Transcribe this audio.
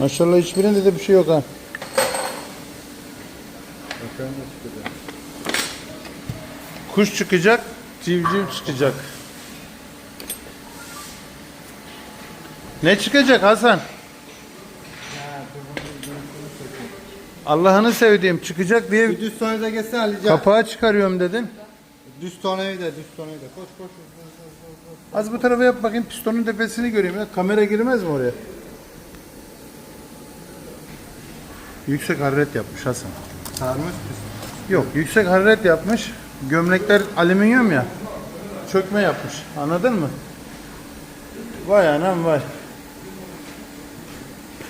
Maşallah hiçbirinde de bir şey yok ha. Kuş çıkacak, civciv çıkacak. Ne çıkacak Hasan? Allah'ını sevdiğim çıkacak diye Bir düz tonayı da geçse Ali Can. kapağı çıkarıyorum dedin. Düz tonayı da düz tonayı da. Koş koş. koş, koş, koş. Az bu tarafa yap bakayım pistonun tepesini göreyim ya. Kamera girmez mi oraya? Yüksek hararet yapmış Hasan. Sarmış düz. Yok yüksek hararet yapmış. Gömlekler alüminyum ya. Çökme yapmış. Anladın mı? Vay anam vay.